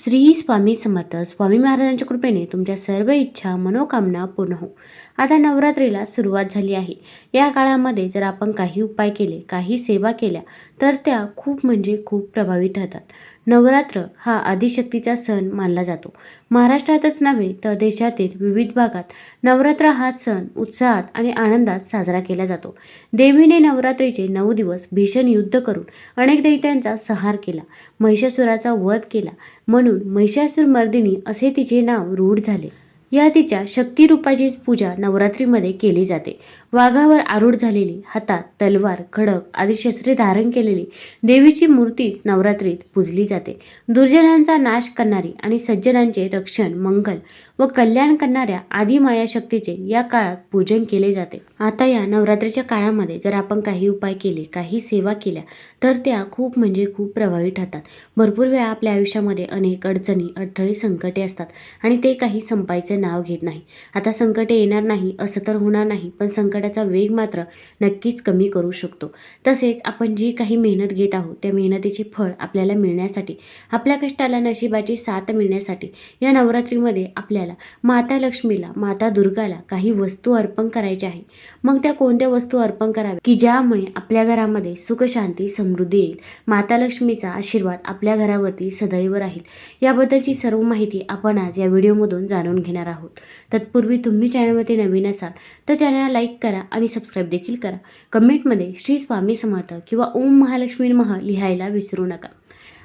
श्री स्वामी समर्थ. स्वामी महाराजांच्या कृपेने तुमच्या सर्व इच्छा मनोकामना पूर्ण हो. आता नवरात्रीला सुरुवात झाली आहे. या काळामध्ये जर आपण काही उपाय केले काही सेवा केल्या तर त्या खूप म्हणजे खूप प्रभावी ठरतात. नवरात्र हा आदिशक्तीचा सण मानला जातो. महाराष्ट्रातच नव्हे तर देशातील विविध भागात नवरात्र हा सण उत्साहात आणि आनंदात साजरा केला जातो. देवीने नवरात्रीचे नऊ दिवस भीषण युद्ध करून अनेक दैत्यांचा संहार केला महिषासुराचा वध केला. म्हणून महिषासूर मर्दिनी असे तिचे नाव रूढ झाले. या तिच्या शक्तिरूपाचीच पूजा नवरात्रीमध्ये केली जाते. वाघावर आरूढ झालेली हातात तलवार खडक आदी शस्त्रे धारण केलेली देवीची मूर्तीच नवरात्रीत पूजली जाते. दुर्जनांचा नाश करणारी आणि सज्जनांचे रक्षण मंगल व कल्याण करणाऱ्या आदी माया शक्तीचे या काळात पूजन केले जाते. आता या नवरात्रीच्या काळामध्ये जर आपण काही उपाय केले काही सेवा केल्या तर त्या खूप म्हणजे खूप प्रभावी ठरतात. भरपूर वेळा आपल्या आयुष्यामध्ये अनेक अडचणी अडथळे संकटे असतात आणि ते काही संपायचे नाव घेत नाही. आता संकटे येणार नाही असं तर होणार नाही पण संकटाचा वेग मात्र नक्कीच कमी करू शकतो. तसेच आपण जी काही मेहनत घेत आहोत त्या मेहनतीचे फळ आपल्याला मिळण्यासाठी आपल्या कष्टाला नशिबाची साथ मिळण्यासाठी या नवरात्रीमध्ये आपल्याला माता लक्ष्मीला माता दुर्गाला काही वस्तू अर्पण करायच्या आहे. मग त्या कोणत्या वस्तू अर्पण कराव्या? की ज्यामुळे आपल्या घरामध्ये सुखशांती समृद्धी येईल. माता लक्ष्मीचा आशीर्वाद आपल्या घरावरती सदैव राहील. याबद्दलची सर्व माहिती आपण आज या व्हिडिओमधून जाणून घेणार आहोत. तत्पूर्वी तुम्ही चॅनलमध्ये नवीन असाल तर चॅनलला लाईक करा आणि सबस्क्राईब देखील करा. कमेंटमध्ये श्री स्वामी समर्थ किंवा ओम महालक्ष्मी मह लिहायला विसरू नका.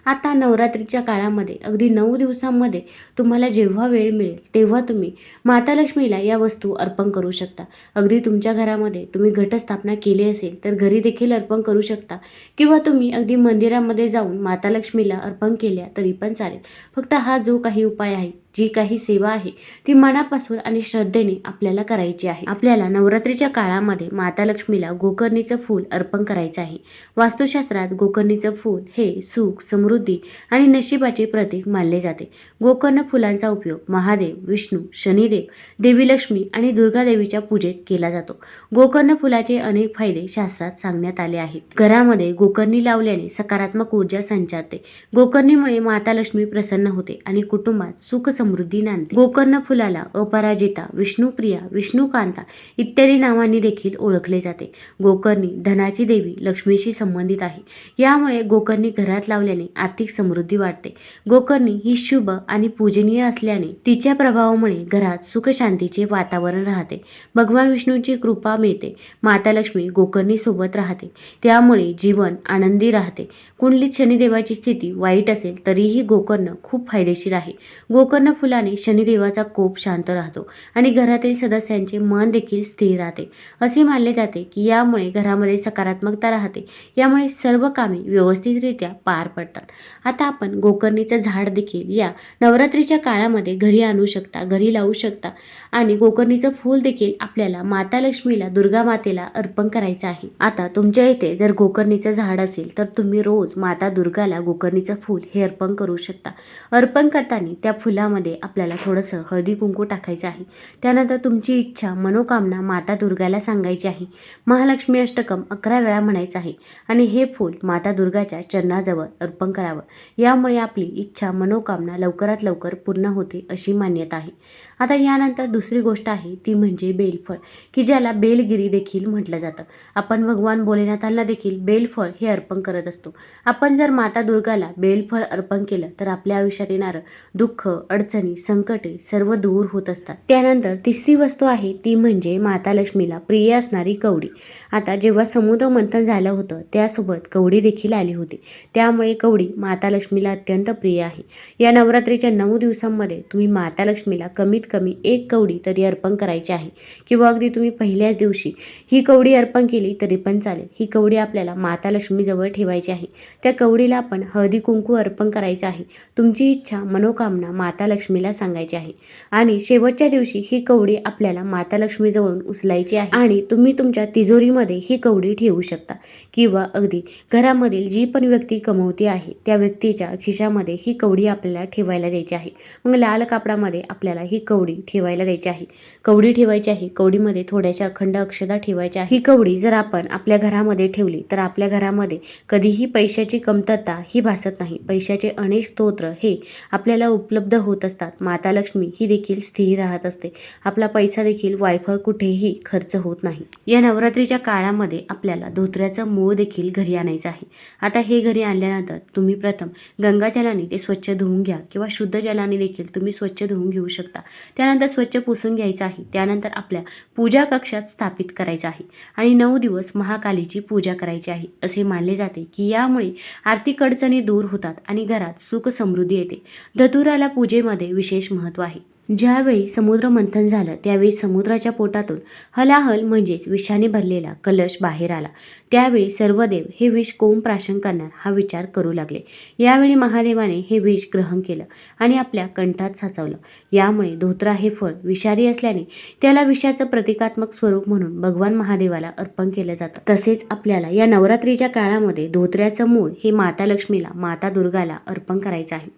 आता नवरात्रीच्या काळामध्ये अगदी नऊ दिवसांमध्ये तुम्हाला जेव्हा वेळ मिळेल तेव्हा तुम्ही माता लक्ष्मीला या वस्तू अर्पण करू शकता. अगदी तुमच्या घरामध्ये तुम्ही घटस्थापना केली असेल तर घरी देखील अर्पण करू शकता. किंवा तुम्ही अगदी मंदिरामध्ये जाऊन माता लक्ष्मीला अर्पण केल्या तरी पण चालेल. फक्त हा जो काही उपाय आहे जी काही सेवा आहे ती मनापासून आणि श्रद्धेने आपल्याला करायची आहे. आपल्याला नवरात्रीच्या काळामध्ये माता लक्ष्मीला गोकर्णीचं फूल अर्पण करायचं आहे. वास्तुशास्त्रात गोकर्णीचं फूल हे सुख समृद्धी आणि नशिबाचे प्रतीक मानले जाते. गोकर्ण फुलांचा उपयोग महादेव विष्णू शनिदेव देवी लक्ष्मी आणि दुर्गादेवीच्या पूजेत केला जातो. गोकर्ण फुलाचे अनेक फायदे शास्त्रात सांगण्यात आले आहेत. घरामध्ये गोकर्णी लावल्याने सकारात्मक ऊर्जा संचारते. गोकर्णीमुळे माता लक्ष्मी प्रसन्न होते आणि कुटुंबात सुख समृद्धी नांदते. गोकर्ण फुलाला अपराजिता विष्णुप्रिया विष्णुकांता इत्यादी नावांनी देखील ओळखले जाते. गोकर्णी धनाची देवी लक्ष्मीशी संबंधित आहे. यामुळे गोकर्णी घरात लावल्याने आर्थिक समृद्धी वाढते. गोकर्णी ही शुभ आणि पूजनीय असल्याने तिच्या प्रभावामुळे घरात सुखशांतीचे वातावरण राहते. भगवान विष्णूंची कृपा मिळते. माता लक्ष्मी गोकर्णी सोबत राहते. त्यामुळे जीवन आनंदी राहते. कुंडलीत शनिदेवाची स्थिती वाईट असेल तरीही गोकर्ण खूप फायदेशीर आहे. गोकर्ण फुलाने शनिदेवाचा कोप शांत राहतो आणि घरातील सदस्यांचे मन देखील स्थिर राहते. असे मानले जाते की यामुळे घरामध्ये सकारात्मकता राहते. यामुळे सर्व कामे व्यवस्थितरित्या पार पडतात. आता आपण गोकर्णीचं झाड देखील या नवरात्रीच्या काळामध्ये घरी आणू शकता घरी लावू शकता आणि गोकर्णीचं फूल देखील आपल्याला माता लक्ष्मीला दुर्गा मातेला अर्पण करायचं आहे. आता तुमच्या इथे जर गोकर्णीचं झाड असेल तर तुम्ही रोज माता दुर्गाला गोकर्णीचं फूल हे अर्पण करू शकता. अर्पण करताना त्या फुलामध्ये आपल्याला थोडंसं हळदी कुंकू टाकायचं आहे. त्यानंतर तुमची इच्छा मनोकामना माता दुर्गाला सांगायची आहे. महालक्ष्मी अष्टकम अकरा वेळा म्हणायचं आहे आणि हे फूल माता दुर्गाच्या चरणाजवळ अर्पण करावं. यामुळे आपली इच्छा मनोकामना लवकरात लवकर पूर्ण होते अशी मान्यता आहे. आता यानंतर दुसरी गोष्ट आहे ती म्हणजे बेलफळ की ज्याला बेलगिरी देखील म्हटलं जातं. आपण भगवान भोलेनाथांना देखील बेलफळ हे अर्पण करत असतो. आपण जर माता दुर्गाला बेलफळ अर्पण केलं तर आपल्या आयुष्यात येणारं दुःख अडचण संकटे सर्व दूर होत असतात. त्यानंतर तिसरी वस्तू आहे ती म्हणजे माता लक्ष्मीला प्रिय असणारी कवडी. आता जेव्हा समुद्र मंथन झालं होतं त्यासोबत कवडी देखील आली होती. त्यामुळे कवडी माता लक्ष्मीला अत्यंत प्रिय आहे. या नवरात्रीच्या नऊ दिवसांमध्ये तुम्ही माता लक्ष्मीला कमीत कमी एक कवडी तरी अर्पण करायची आहे. किंवा अगदी तुम्ही पहिल्याच दिवशी ही कवडी अर्पण केली तरी पण चालेल. ही कवडी आपल्याला माता लक्ष्मीजवळ ठेवायची आहे. त्या कवडीला आपण हळदी कुंकू अर्पण करायचं आहे. तुमची इच्छा मनोकामना माता लक्ष्मीला सांगायचे आहे. आणि शेवटच्या दिवशी ही कवडी आपल्याला माता लक्ष्मीजवळून उचलायची आहे. आणि तुम्ही तुमच्या तिजोरीमध्ये ही कवडी ठेवू शकता. किंवा अगदी घरामधील जी पण व्यक्ती कमवती आहे त्या व्यक्तीच्या खिशामध्ये ही कवडी आपल्याला ठेवायला द्यायची आहे. मग लाल कापडामध्ये आपल्याला ही कवडी ठेवायला द्यायची आहे. कवडी ठेवायची आहे कवडीमध्ये थोड्याशा अखंड अक्षदा ठेवायच्या आहे. ही कवडी जर आपण आपल्या घरामध्ये ठेवली तर आपल्या घरामध्ये कधीही पैशाची कमतरता ही भासत नाही. पैशाचे अनेक स्तोत्र हे आपल्याला उपलब्ध होत असतात. माता लक्ष्मी ही देखील स्थिर राहत असते. आपला पैसा देखील वायफळ कुठेही खर्च होत नाही. या नवरात्रीच्या काळामध्ये आपल्याला धोत्र्याचं मूळ देखील घरी आणायचं आहे. आता हे घरी आणल्यानंतर तुम्ही प्रथम गंगाजलाने ते स्वच्छ धुवून घ्या किंवा शुद्ध जलाने देखील तुम्ही स्वच्छ धुवून घेऊ शकता. त्यानंतर स्वच्छ पुसून घ्यायचं आहे. त्यानंतर आपल्या पूजा कक्षात स्थापित करायचं आहे आणि नऊ दिवस महाकालीची पूजा करायची आहे. असे मानले जाते की यामुळे आर्थिक अडचणी दूर होतात आणि घरात सुख समृद्धी येते. धतुराला पूजेमध्ये विशेष महत्त्व आहे. ज्यावेळी समुद्र मंथन झालं त्यावेळी समुद्राच्या पोटातून हलाहल म्हणजेच विषाने भरलेला कलश बाहेर आला. त्यावेळी सर्व देव हे विष कोण प्राशन करणार हा विचार करू लागले. यावेळी महादेवाने हे विष ग्रहण केलं आणि आपल्या कंठात साचवलं. यामुळे धोत्रा हे फळ विषारी असल्याने त्याला विषाचं प्रतिकात्मक स्वरूप म्हणून भगवान महादेवाला अर्पण केलं जातं. तसेच आपल्याला या नवरात्रीच्या काळामध्ये धोत्र्याचं मूळ हे माता लक्ष्मीला माता दुर्गाला अर्पण करायचं आहे.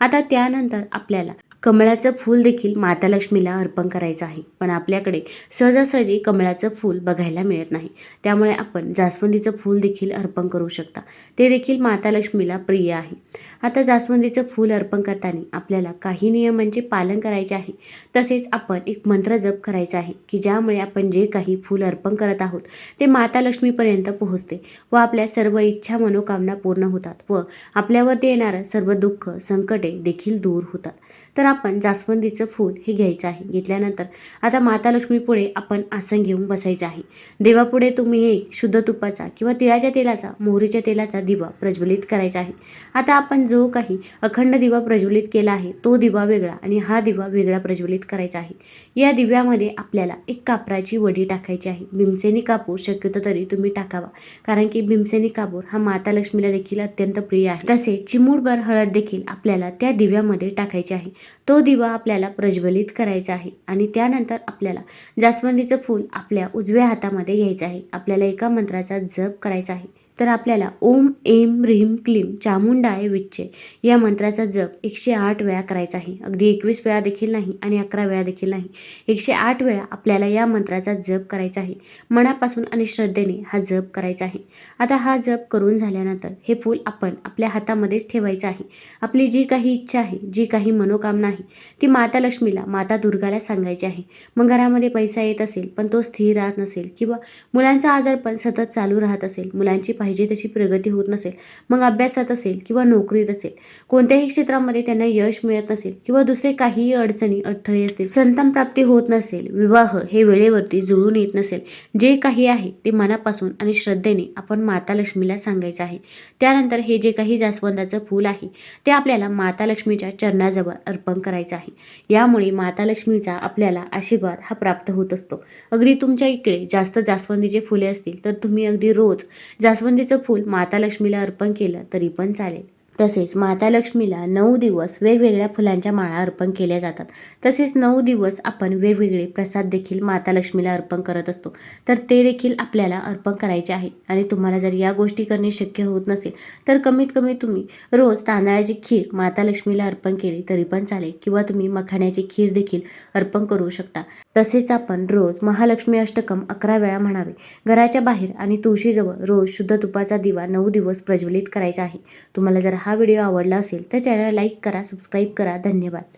आता त्यानंतर आपल्याला कमळाचं फूल देखील माता लक्ष्मीला अर्पण करायचं आहे. पण आपल्याकडे सहजासहजी कमळाचं फूल बघायला मिळत नाही. त्यामुळे आपण जास्वंदीचं फूल देखील अर्पण करू शकता. ते देखील माता लक्ष्मीला प्रिय आहे. आता जास्वंदीचं फूल अर्पण करताना आपल्याला काही नियमांचे पालन करायचे आहे. तसेच आपण एक मंत्र जप करायचा आहे की ज्यामुळे आपण जे काही फूल अर्पण करत आहोत ते माता लक्ष्मीपर्यंत पोहोचते व आपल्या सर्व इच्छा मनोकामना पूर्ण होतात व आपल्यावरती येणारं सर्व दुःख संकटे देखील दूर होतात. तर आपण जास्वंदीचं फूल हे घ्यायचं आहे. घेतल्यानंतर आता माता लक्ष्मीपुढे आपण आसन घेऊन बसायचं आहे. देवापुढे तुम्ही हे शुद्ध तुपाचा किंवा तिळाच्या तेलाचा मोहरीच्या तेलाचा दिवा प्रज्वलित करायचा आहे. आता आपण जो काही अखंड दिवा प्रज्वलित केला आहे तो दिवा वेगळा आणि हा दिवा वेगळा प्रज्वलित करायचा आहे. या दिव्यामध्ये आपल्याला एक कापराची वडी टाकायची आहे. भीमसेनी कापूर शक्यतो तरी तुम्ही टाकावा कारण की भीमसेनी कापूर हा माता लक्ष्मीला देखील अत्यंत प्रिय आहे. तसे चिमूटभर हळद देखील आपल्याला त्या दिव्यामध्ये टाकायची आहे. तो दिवा आपल्याला प्रज्वलित करायचा आहे आणि त्यानंतर आपल्याला जास्वंदीचं फूल आपल्या उजव्या हातामध्ये घ्यायचं आहे. आपल्याला एका मंत्राचा जप करायचा आहे. तर आपल्याला ओम एम ह्रीम क्लीम चामुंडाय विच्चे या मंत्राचा जप एकशे आठ वेळा करायचा आहे. अगदी एकवीस वेळा देखील नाही आणि अकरा वेळा देखील नाही. एकशे आठ वेळा आपल्याला या मंत्राचा जप करायचा आहे. मनापासून आणि श्रद्धेने हा जप करायचा आहे. आता हा जप करून झाल्यानंतर हे फूल आपण आपल्या हातामध्येच ठेवायचं आहे. आपली जी काही इच्छा आहे जी काही मनोकामना आहे ती माता लक्ष्मीला माता दुर्गाला सांगायची आहे. मग घरामध्ये पैसा येत असेल पण तो स्थिर राहत नसेल किंवा मुलांचा आजार पण सतत चालू राहत असेल मुलांची पाहिजे तशी प्रगती होत नसेल मग अभ्यासात असेल किंवा नोकरीत असेल कोणत्याही क्षेत्रामध्ये त्यांना यश मिळत नसेल किंवा दुसरे काहीही अडचणी अडथळे असतील संतान प्राप्ती होत नसेल विवाह हे वेळेवरती जुळून येत नसेल जे काही आहे ते मनापासून आणि श्रद्धेने आपण माता लक्ष्मीला सांगायचं आहे. त्यानंतर हे जे काही जास्वंदाचं फूल आहे ते आपल्याला माता लक्ष्मीच्या चरणाजवळ अर्पण करायचं आहे. यामुळे माता लक्ष्मीचा आपल्याला आशीर्वाद हा प्राप्त होत असतो. अगदी तुमच्या इकडे जास्त जास्वंदीचे फुले असतील तर तुम्ही अगदी रोज जास्वंद मोसंबीचं फूल माता लक्ष्मीला अर्पण केलं तरी पण चालेल. तसेच माता लक्ष्मीला नऊ दिवस वेगवेगळ्या फुलांच्या माळा अर्पण केल्या जातात. तसेच नऊ दिवस आपण वेगवेगळे प्रसाद देखील माता लक्ष्मीला अर्पण करत असतो. तर ते देखील आपल्याला अर्पण करायचे आहे. आणि तुम्हाला जर या गोष्टी करणे शक्य होत नसेल तर कमीत कमी तुम्ही रोज तांदळाची खीर माता लक्ष्मीला अर्पण केली तरी पण चालेल किंवा तुम्ही मखाण्याची खीर देखील अर्पण करू शकता. तसेच आपण रोज महालक्ष्मी अष्टकम अकरा वेळा म्हणावे. घराच्या बाहेर आणि तुळशीजवळ रोज शुद्ध तुपाचा दिवा नऊ दिवस प्रज्वलित करायचा आहे. तुम्हाला जर हा व्हिडिओ आवडला असेल तर चॅनल लाईक करा सबस्क्राईब करा. धन्यवाद.